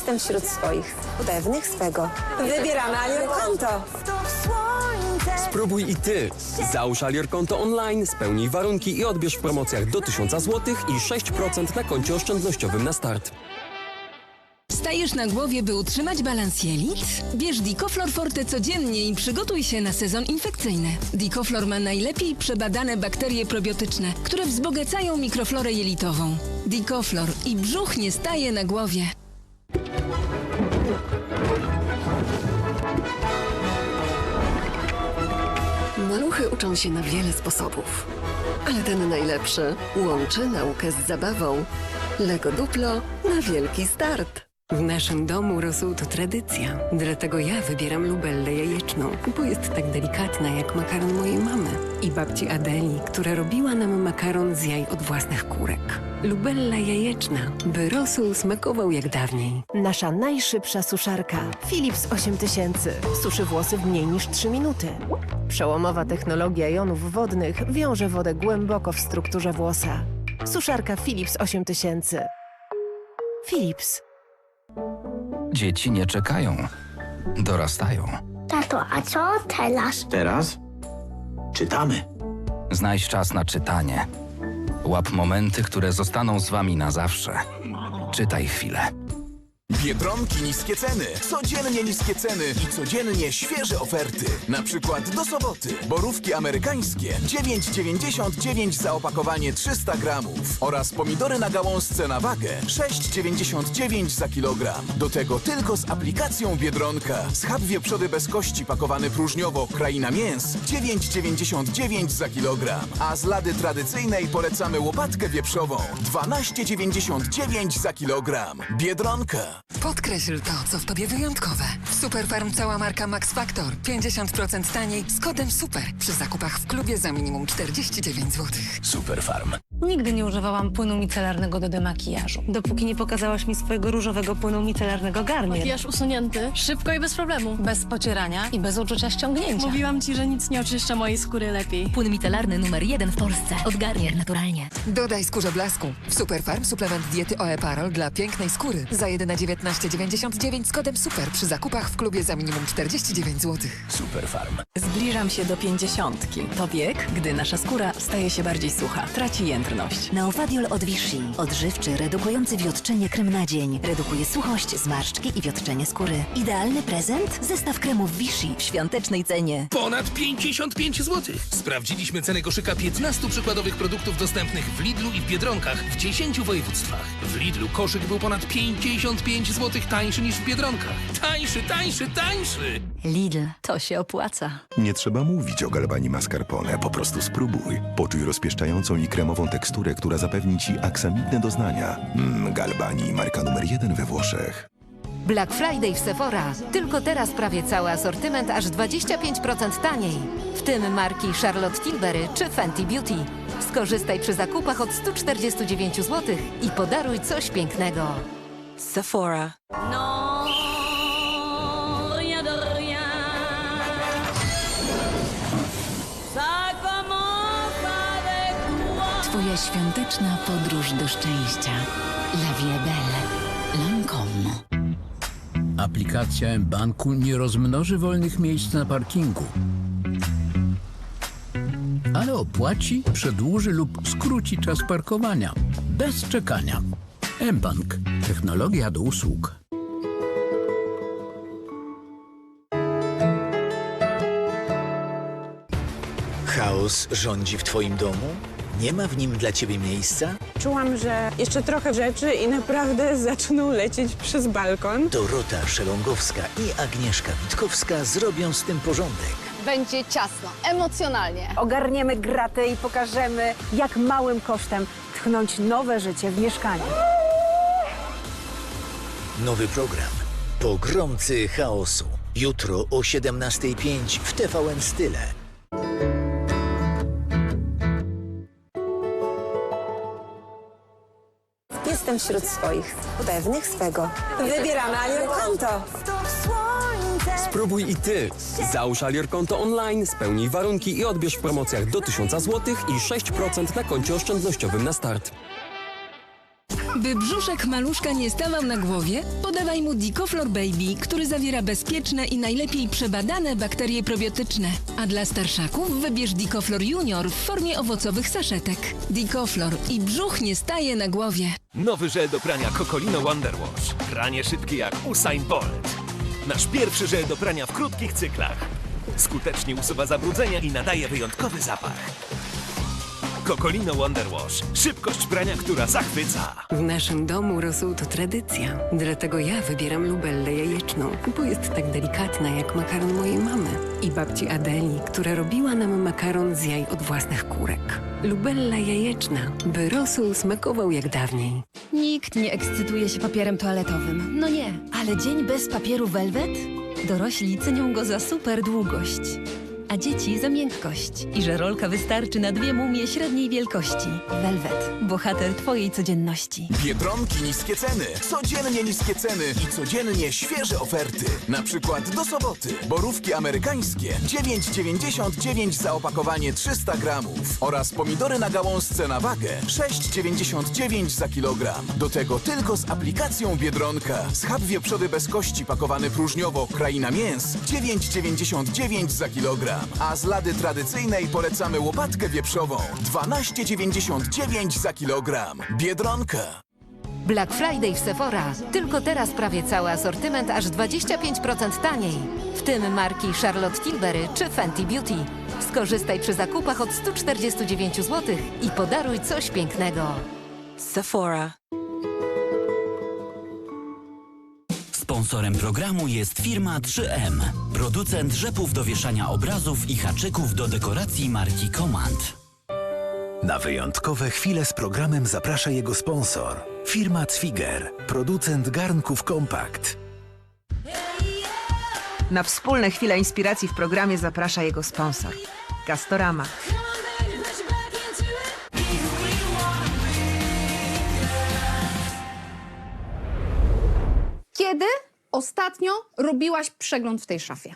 Jestem wśród swoich, pewnych swego. Wybieramy Alior Konto. Spróbuj i ty. Załóż Alior konto online, spełnij warunki i odbierz w promocjach do 1000 zł i 6% na koncie oszczędnościowym na start. Stajesz na głowie, by utrzymać balans jelit? Bierz Dicoflor Forte codziennie i przygotuj się na sezon infekcyjny. Dicoflor ma najlepiej przebadane bakterie probiotyczne, które wzbogacają mikroflorę jelitową. Dicoflor i brzuch nie staje na głowie. Maluchy uczą się na wiele sposobów, ale ten najlepszy łączy naukę z zabawą. Lego Duplo na wielki start. W naszym domu rosół to tradycja, dlatego ja wybieram lubellę jajeczną, bo jest tak delikatna jak makaron mojej mamy i babci Adeli, która robiła nam makaron z jaj od własnych kurek. Lubella jajeczna, by rosół smakował jak dawniej. Nasza najszybsza suszarka Philips 8000 suszy włosy w mniej niż 3 minuty. Przełomowa technologia jonów wodnych wiąże wodę głęboko w strukturze włosa. Suszarka Philips 8000. Philips. Dzieci nie czekają. Dorastają. Tato, a co teraz? Teraz czytamy. Znajdź czas na czytanie. Łap momenty, które zostaną z wami na zawsze. Czytaj chwilę. Biedronki niskie ceny. Codziennie niskie ceny i codziennie świeże oferty. Na przykład do soboty. Borówki amerykańskie 9,99 za opakowanie 300 gramów. Oraz pomidory na gałązce na wagę 6,99 za kilogram. Do tego tylko z aplikacją Biedronka. Schab wieprzody bez kości pakowany próżniowo Kraina Mięs 9,99 za kilogram. A z lady tradycyjnej polecamy łopatkę wieprzową 12,99 za kilogram. Biedronka. Podkreśl to, co w tobie wyjątkowe. W Superfarm cała marka Max Factor. 50% taniej z kodem SUPER. Przy zakupach w klubie za minimum 49 zł. Superfarm. Nigdy nie używałam płynu micelarnego do demakijażu, dopóki nie pokazałaś mi swojego różowego płynu micelarnego Garnier. Makijaż usunięty, szybko i bez problemu. Bez pocierania i bez uczucia ściągnięcia. Mówiłam ci, że nic nie oczyszcza mojej skóry lepiej. Płyn micelarny numer jeden w Polsce. Od Garnier naturalnie. Dodaj skórze blasku. W Superfarm suplement diety Oeparol dla pięknej skóry. Za jedyne 19,99 z kodem SUPER przy zakupach w klubie za minimum 49 zł. Superfarm. Zbliżam się do pięćdziesiątki. To wiek, gdy nasza skóra staje się bardziej sucha, traci jędrność. Neofadiol od Vichy. Odżywczy, redukujący wiotczenie krem na dzień. Redukuje suchość, zmarszczki i wiotczenie skóry. Idealny prezent? Zestaw kremów Vichy w świątecznej cenie. Ponad 55 zł. Sprawdziliśmy cenę koszyka 15 przykładowych produktów dostępnych w Lidlu i w Biedronkach w 10 województwach. W Lidlu koszyk był ponad 55 zł tańszy niż w Biedronkach. Tańszy, tańszy, tańszy! Lidl. To się opłaca. Nie trzeba mówić o galbani mascarpone, po prostu spróbuj. Poczuj rozpieszczającą i kremową teksturę, która zapewni Ci aksamitne doznania. Mmm, galbani, marka numer jeden we Włoszech. Black Friday w Sephora. Tylko teraz prawie cały asortyment aż 25% taniej. W tym marki Charlotte Tilbury czy Fenty Beauty. Skorzystaj przy zakupach od 149 zł i podaruj coś pięknego. Sephora. No, Twoja świąteczna podróż do szczęścia. La Vie Belle. Lancome. Aplikacja M-Banku nie rozmnoży wolnych miejsc na parkingu, ale opłaci, przedłuży lub skróci czas parkowania. Bez czekania. M-Bank. Technologia do usług. Chaos rządzi w twoim domu? Nie ma w nim dla ciebie miejsca? Czułam, że jeszcze trochę rzeczy i naprawdę zaczną lecieć przez balkon. Dorota Szelongowska i Agnieszka Witkowska zrobią z tym porządek. Będzie ciasno, emocjonalnie. Ogarniemy gratę i pokażemy, jak małym kosztem tchnąć nowe życie w mieszkaniu. Nowy program. Pogromcy chaosu. Jutro o 17.05 w TVN Style. Jestem wśród swoich, pewnych swego. Wybieramy Alior Konto. Spróbuj i ty. Załóż Alior konto online, spełnij warunki i odbierz w promocjach do 1000 zł i 6% na koncie oszczędnościowym na start. By brzuszek maluszka nie stawał na głowie, podawaj mu Dicoflor Baby, który zawiera bezpieczne i najlepiej przebadane bakterie probiotyczne. A dla starszaków wybierz Dicoflor Junior w formie owocowych saszetek. Dicoflor i brzuch nie staje na głowie. Nowy żel do prania Cocolino Wonder Wash. Pranie szybkie jak Usain Bolt. Nasz pierwszy żel do prania w krótkich cyklach. Skutecznie usuwa zabrudzenia i nadaje wyjątkowy zapach. Cocolino Wonder Wash. Szybkość prania, która zachwyca. W naszym domu rosół to tradycja. Dlatego ja wybieram lubellę jajeczną, bo jest tak delikatna jak makaron mojej mamy i babci Adeli, która robiła nam makaron z jaj od własnych kurek. Lubella jajeczna, by rosół smakował jak dawniej. Nikt nie ekscytuje się papierem toaletowym. No nie, ale dzień bez papieru Velvet? Dorośli cenią go za super długość, a dzieci za miękkość. I że rolka wystarczy na dwie mumie średniej wielkości. Velvet, bohater twojej codzienności. Biedronki niskie ceny. Codziennie niskie ceny i codziennie świeże oferty. Na przykład do soboty. Borówki amerykańskie 9,99 za opakowanie 300 gramów. Oraz pomidory na gałązce na wagę 6,99 za kilogram. Do tego tylko z aplikacją Biedronka. Schab wieprzody bez kości pakowany próżniowo Kraina Mięs 9,99 za kilogram. A z lady tradycyjnej polecamy łopatkę wieprzową 12,99 za kilogram. Biedronka. Black Friday w Sephora. Tylko teraz prawie cały asortyment aż 25% taniej. W tym marki Charlotte Tilbury czy Fenty Beauty. Skorzystaj przy zakupach od 149 zł i podaruj coś pięknego. Sephora. Sponsorem programu jest firma 3M, producent rzepów do wieszania obrazów i haczyków do dekoracji marki Command. Na wyjątkowe chwile z programem zaprasza jego sponsor. Firma Zwiger, producent garnków Kompakt. Na wspólne chwile inspiracji w programie zaprasza jego sponsor. Castorama. Kiedy ostatnio robiłaś przegląd w tej szafie?